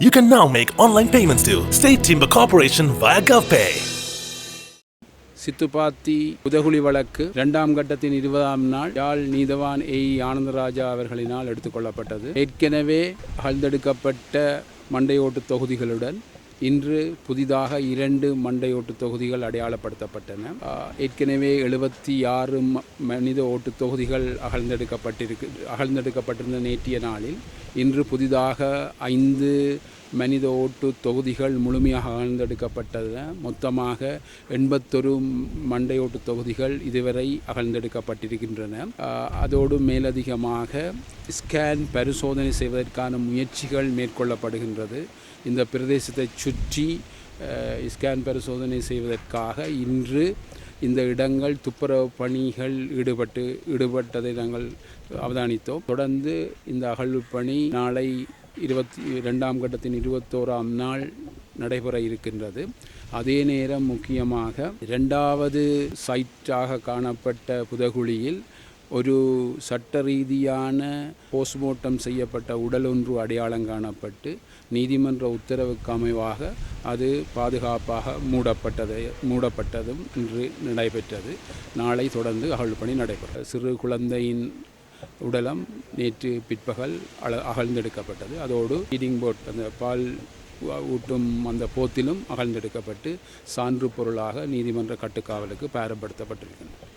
You can now make online payments to State Timber Corporation via GovPay. Sithupathi உதகுலி வழக்கு இரண்டாம் கட்டத்தின் இருபதாம் நாள் யாழ் நீதவான் ஏ ஆனந்தராஜா அவர்களினால் எடுத்துக்கொள்ளப்பட்டது ஏற்கனவே அகழ்ந்தெடுக்கப்பட்ட மண்டையோட்டு தொகுதிகளுடன் இன்று புதிதாக இரண்டு மண்டையோட்டு தொகுதிகள் அடையாளப்படுத்தப்பட்டன. ஏற்கனவே எழுபத்தி ஆறு ம- மனித ஓட்டு தொகுதிகள் அகழ்ந்தெடுக்கப்பட்டிருக்கு அகழ்ந்தெடுக்கப்பட்டிருந்த நேற்றைய நாளில் இன்று புதிதாக ஐந்து மனித ஓட்டு தொகுதிகள் முழுமையாக அகழ்ந்தெடுக்கப்பட்டது. மொத்தமாக எண்பத்தொரு மண்டையோட்டு தொகுதிகள் இதுவரை அகழ்ந்தெடுக்கப்பட்டிருக்கின்றன. அதோடு மேலதிகமாக ஸ்கேன் பரிசோதனை செய்வதற்கான முயற்சிகள் மேற்கொள்ளப்படுகின்றது. இந்த பிரதேசத்தை சுற்றி ஸ்கேன் பரிசோதனை செய்வதற்காக இன்று இந்த இடங்கள் துப்புரவு பணிகள் ஈடுபட்டு ஈடுபட்டதை நாங்கள் அவதானித்தோம். தொடர்ந்து இந்த அகழ்வு பணி நாளை இருபத்தி ரெண்டாம் கட்டத்தின் இருபத்தோராம் நாள் நடைபெற இருக்கின்றது. அதே நேரம் முக்கியமாக இரண்டாவது சைட்டாக காணப்பட்ட புதகுழியில் ஒரு சட்ட ரீதியான போஸ்ட்மார்ட்டம் செய்யப்பட்ட உடல் ஒன்று அடையாளம் காணப்பட்டு நீதிமன்ற உத்தரவுக்கு அமைவாக அது பாதுகாப்பாக மூடப்பட்டது மூடப்பட்டதும் இன்று நடைபெற்றது. நாளை தொடர்ந்து அகழ்வு பணி நடைபெறும். சிறு குழந்தையின் உடலம் நேற்று பிற்பகல் அழ அகழ்ந்தெடுக்கப்பட்டது. அதோடு ஃபீடிங் போட் அந்த பால் ஊட்டும் அந்த போத்திலும் அகழ்ந்தெடுக்கப்பட்டு சான்று பொருளாக நீதிமன்ற கட்டுக்காவலுக்கு பயன்படுத்தப்பட்டிருக்கின்றன